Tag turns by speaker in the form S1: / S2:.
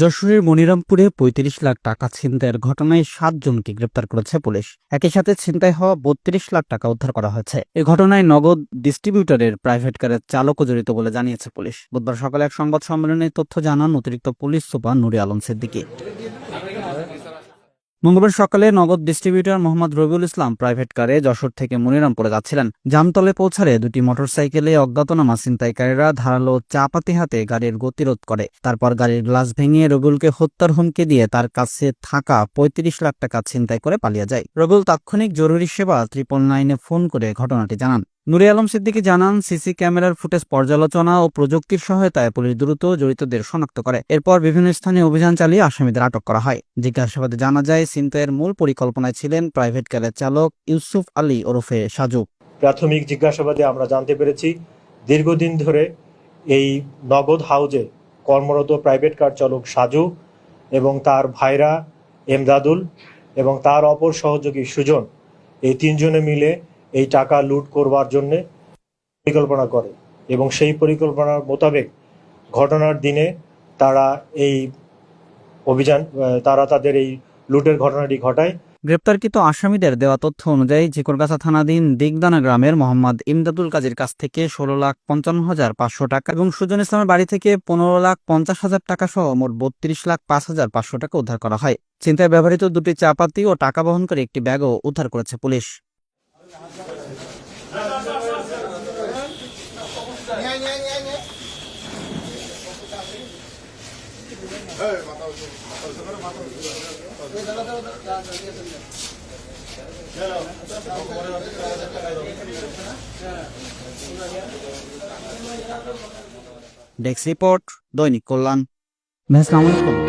S1: যশোরের মনিরামপুরে পঁয়ত্রিশ লাখ টাকা ছিনতাইয়ের ঘটনায় সাতজনকে গ্রেপ্তার করেছে পুলিশ। একই সাথে ছিনতাই হওয়া বত্রিশ লাখ টাকা উদ্ধার করা হয়েছে। এ ঘটনায় নগদ ডিস্ট্রিবিউটরের প্রাইভেট কারের চালকও জড়িত বলে জানিয়েছে পুলিশ। বুধবার সকালে এক সংবাদ সম্মেলনে তথ্য জানান অতিরিক্ত পুলিশ সুপার নুরি আলম সিদ্দিকী। মঙ্গলবার সকালে নগদ ডিস্ট্রিবিউটর মোহাম্মদ রবিউল ইসলাম প্রাইভেট কারে যশোর থেকে মনিরামপুরে যাচ্ছিলেন। জামতলে পৌঁছালে দুটি মোটরসাইকেলে অজ্ঞাতনামা ছিনতাইকারীরা ধারালো চাপাতি হাতে গাড়ির গতিরোধ করে। তারপর গাড়ির গ্লাস ভেঙে রবিউলকে হত্যার হুমকি দিয়ে তার কাছে থাকা পঁয়ত্রিশ লাখ টাকা ছিনতাই করে পালিয়ে যায়। রবিউল তাৎক্ষণিক জরুরি সেবা ত্রিপল নাইনে ফোন করে ঘটনাটি জানান। নুরে আলম সিদ্দিকী জানান, সিসি ক্যামেরার ফুটেজ পর্যালোচনা ও প্রযুক্তির সহায়তায় পুলিশ দ্রুত জড়িতদের শনাক্ত করে। এরপর বিভিন্ন স্থানে অভিযান চালিয়ে আসামিদের আটক করা হয়। জিজ্ঞাসাবাদে জানা যায় ছিনতাইয়ের মূল পরিকল্পনায় ছিলেন প্রাইভেট কারের চালক ইউসুফ আলী ওরফে সাজু।
S2: প্রাথমিক জিজ্ঞাসাবাদে আমরা জানতে পেরেছি, দীর্ঘদিন ধরে এই নগদ হাউজে কর্মরত প্রাইভেট কার চালক সাজু এবং তার ভাইরা এমদাদুল এবং তার অপর সহযোগী সুজন, এই তিনজনে মিলে এই টাকা লুট করবার জন্য পরিকল্পনা করে এবং সেই পরিকল্পনার মোতাবেক ঘটনার দিনে তারা এই অভিযান তারা তাদের এই লুটের ঘটনাটি ঘটায়।
S1: গ্রেপ্তারকৃত আসামিদের দেওয়া তথ্য অনুযায়ী জিকরগাছা থানাধীন দিগদানা গ্রামের মোহাম্মদ ইমদাদুল কাজীর কাছ থেকে ষোলো লাখ পঞ্চান্ন হাজার পাঁচশো টাকা এবং সুজন ইসলামের বাড়ি থেকে পনেরো লাখ পঞ্চাশ হাজার টাকা সহ মোট বত্রিশ লাখ পাঁচ হাজার পাঁচশো টাকা উদ্ধার করা হয়। চিন্তায় ব্যবহৃত দুটি চাপাতি ও টাকা বহন করে একটি ব্যাগও উদ্ধার করেছে পুলিশ। ডেস্ক রিপোর্ট দৈনিক কল্যাণ আসসালামু আলাইকুম